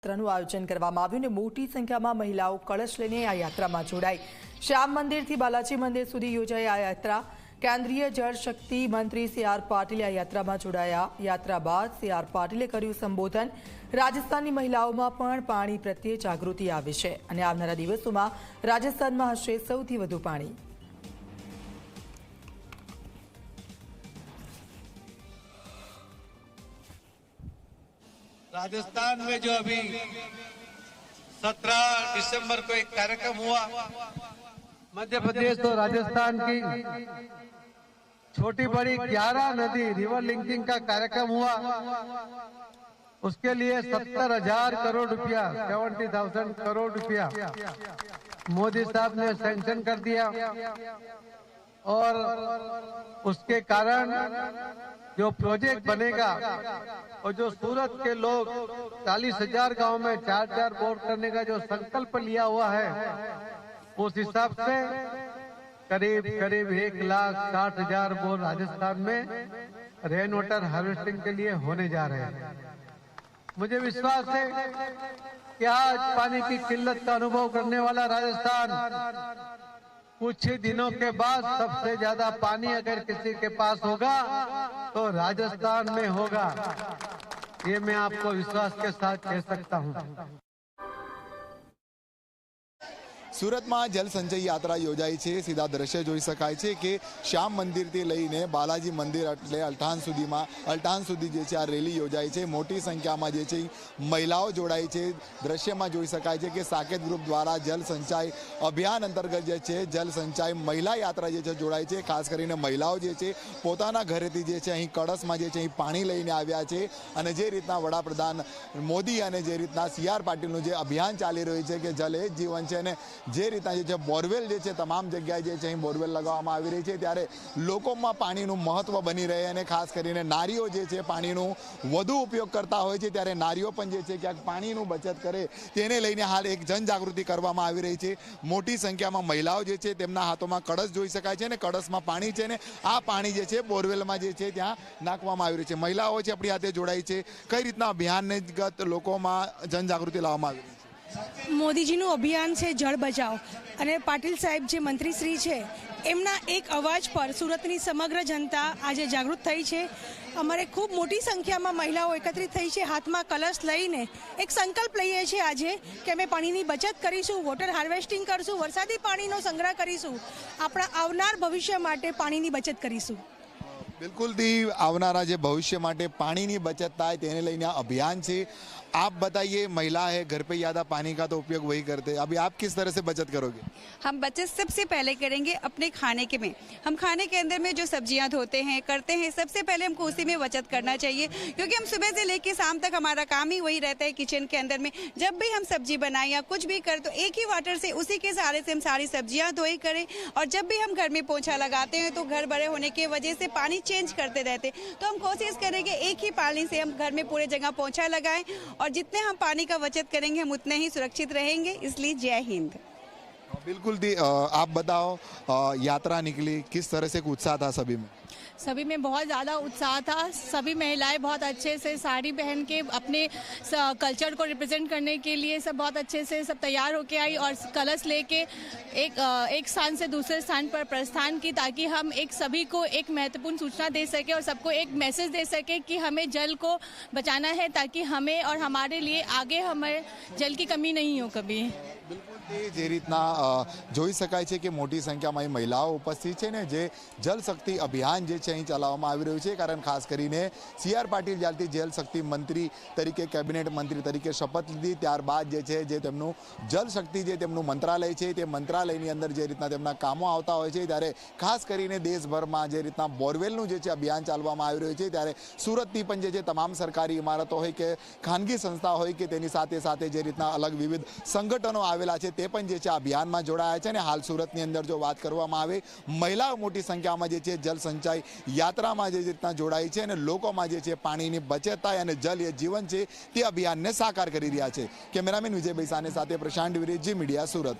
યાત્રાનું આયોજન કરવામાં આવ્યું અને મોટી સંખ્યામાં મહિલાઓ કળશ લઈને આ યાત્રામાં જોડાઈ. શ્યામ મંદિરથી બાલાજી મંદિર સુધી યોજાઈ આ યાત્રા. કેન્દ્રીય જળ શક્તિ મંત્રી સી આર પાટીલ આ યાત્રામાં જોડાયા. યાત્રા બાદ સી આર પાટીલે કર્યું સંબોધન. રાજસ્થાનની મહિલાઓમાં પણ પાણી પ્રત્યે જાગૃતિ આવી છે અને આવનારા દિવસોમાં રાજસ્થાનમાં હશે સૌથી વધુ પાણી. राजस्थान में जो अभी 17 दिसंबर को एक कार्यक्रम हुआ, मध्य प्रदेश तो राजस्थान की छोटी बड़ी ग्यारह नदी रिवर लिंकिंग का कार्यक्रम हुआ। उसके लिए सत्तर हज़ार करोड़ रुपया सेवेंटी थाउज़ेंड करोड़ रुपया मोदी साहब ने सैंक्शन कर दिया। और उसके कारण जो प्रोजेक्ट बनेगा और जो सूरत के लोग चालीस हज़ार गाँव में चार चार बोर करने का जो संकल्प लिया हुआ है, उस हिसाब से करीब करीब एक लाख साठ हज़ार बोर राजस्थान में रेन वाटर हार्वेस्टिंग के लिए होने जा रहे हैं। मुझे विश्वास है कि आज पानी की किल्लत का अनुभव करने वाला राजस्थान कुछ ही दिनों के बाद सबसे ज़्यादा पानी अगर किसी के पास होगा तो राजस्थान में होगा। ये मैं आपको विश्वास के साथ कह सकता हूँ। સુરતમાં જલસંચય યાત્રા યોજાઈ છે. સીધા દ્રશ્ય જોઈ શકાય છે કે શ્યામ મંદિરથી લઈને બાલાજી મંદિર એટલે અલઠાણ સુધીમાં અલઠાણ સુધી જે છે આ રેલી યોજાઈ છે. મોટી સંખ્યામાં જે છે મહિલાઓ જોડાઈ છે. દ્રશ્યમાં જોઈ શકાય છે કે સાકેત ગ્રુપ દ્વારા જલ સંચાય અભિયાન અંતર્ગત જે છે જલ સંચાય મહિલા યાત્રા જે છે જોડાય છે. ખાસ કરીને મહિલાઓ જે છે પોતાના ઘરેથી જે છે અહીં કળશમાં જે છે અહીં પાણી લઈને આવ્યા છે અને જે રીતના વડાપ્રધાન મોદી અને જે રીતના સી આર પાટીલનું જે અભિયાન ચાલી રહ્યું છે કે જલ એ જીવન છે અને જે રીતના જે છે બોરવેલ જે છે, તમામ જગ્યાએ જે છે, અહીં બોરવેલ લગાવવામાં આવી રહી છે. ત્યારે લોકોમાં પાણીનું મહત્ત્વ બની રહે અને ખાસ કરીને નારીઓ જે છે, પાણીનું વધુ ઉપયોગ કરતા હોય છે. ત્યારે નારીઓ પણ જે છે, ક્યાંક પાણીનું બચત કરે તેને લઈને હાલ એક જનજાગૃતિ કરવામાં આવી રહી છે. મોટી સંખ્યામાં મહિલાઓ જે છે, તેમના હાથોમાં કળશ જોઈ શકાય છે ને કળશમાં પાણી છે ને આ પાણી જે છે, બોરવેલમાં જે છે, ત્યાં નાખવામાં આવી રહ્યું છે. મહિલાઓ છે, આપણી હાથે જોડાઈ છે. કઈ રીતના અભિયાનગત લોકોમાં જનજાગૃતિ લાવવામાં આવી રહી છે? મોદીજીનું અભિયાન છે જળ બચાવ. અને પાટીલ સાહેબ જે મંત્રીશ્રી છે, એમના એક અવાજ પર સુરતની સમગ્ર જનતા આજે જાગૃત થઈ છે. અમારે ખૂબ મોટી સંખ્યામાં મહિલાઓ એકત્રિત થઈ છે. હાથમાં કલશ લઈને એક સંકલ્પ લઈએ છીએ આજે કે અમે પાણીની બચત કરીશું, વોટર હાર્વેસ્ટિંગ કરશું, વરસાદી પાણીનો સંગ્રહ કરીશું, આપણા આવનાર ભવિષ્ય માટે પાણીની બચત કરીશું. बिल्कुल બિલકુલથી આવનારા જે ભવિષ્ય માટે પાણીની બચત થાય તેને લઈને अभियान છે. आप बताइए महिला है घर पे ज़्यादा पानी का तो उपयोग वही करते हैं अभी आप किस तरह से बचत करोगे हम बचत सबसे पहले करेंगे अपने खाने के में हम खाने के अंदर में जो सब्ज़ियाँ धोते हैं करते हैं सबसे पहले हमको उसी में बचत करना चाहिए क्योंकि हम सुबह से लेकर शाम तक हमारा काम ही वही रहता है किचन के अंदर में जब भी हम सब्ज़ी बनाए या कुछ भी कर तो एक ही वाटर से उसी के सहारे से हम सारी सब्ज़ियाँ धोई करें और जब भी हम घर में पोछा लगाते हैं तो घर बड़े होने की वजह से पानी चेंज करते रहते। तो हम कोशिश करेंगे एक ही पानी से हम घर में पूरे जगह पहुँचा लगाएँ और जितने हम पानी का बचत करेंगे, हम उतने ही सुरक्षित रहेंगे। इसलिए जय हिंद। बिल्कुल दी आप बताओ यात्रा निकली किस तरह से उत्साह था सभी में? सभी में बहुत ज़्यादा उत्साह था। सभी महिलाएँ बहुत अच्छे से साड़ी पहन के अपने कल्चर को रिप्रेजेंट करने के लिए सब बहुत अच्छे से सब तैयार होके आई और कलश लेके एक एक स्थान से दूसरे स्थान पर प्रस्थान की ताकि हम एक सभी को एक महत्वपूर्ण सूचना दे सके और सबको एक मैसेज दे सके कि हमें जल को बचाना है ताकि हमें और हमारे लिए आगे हमें जल की कमी नहीं हो कभी। બિલકુલ જે રીતના જોઈ શકાય છે કે મોટી સંખ્યામાં અહીં મહિલાઓ ઉપસ્થિત છે ને જે જલ શક્તિ અભિયાન જે છે અહીં ચલાવવામાં આવી રહ્યું છે, કારણ ખાસ કરીને સી આર પાટીલ જ્યારથી જલ શક્તિ મંત્રી તરીકે, કેબિનેટ મંત્રી તરીકે શપથ લીધી, ત્યારબાદ જે છે, જે તેમનું જલશક્તિ જે તેમનું મંત્રાલય છે, તે મંત્રાલયની અંદર જે રીતના તેમના કામો આવતા હોય છે, ત્યારે ખાસ કરીને દેશભરમાં જે રીતના બોરવેલનું જે છે અભિયાન ચાલવામાં આવી રહ્યું છે, ત્યારે સુરતની પણ જે છે તમામ સરકારી ઇમારતો હોય કે ખાનગી સંસ્થા હોય કે તેની સાથે સાથે જે રીતના અલગ વિવિધ સંગઠનો આવેલા છે તે પણ જે છે અભિયાનમાં જોડાયા છે અને હાલ સુરતની અંદર જો વાત કરવામાં આવે, મહિલાઓ મોટી સંખ્યામાં જે છે જલ સંચાઈ યાત્રામાં જે રીતના જોડાઈ છે અને લોકોમાં જે છે પાણીની બચત થાય અને જલ એ જીવન છે તે અભિયાનને સાકાર કરી રહ્યા છે. કેમેરામેન વિજયભાઈ સાને સાથે પ્રશાંત વિરેજી મીડિયા સુરત.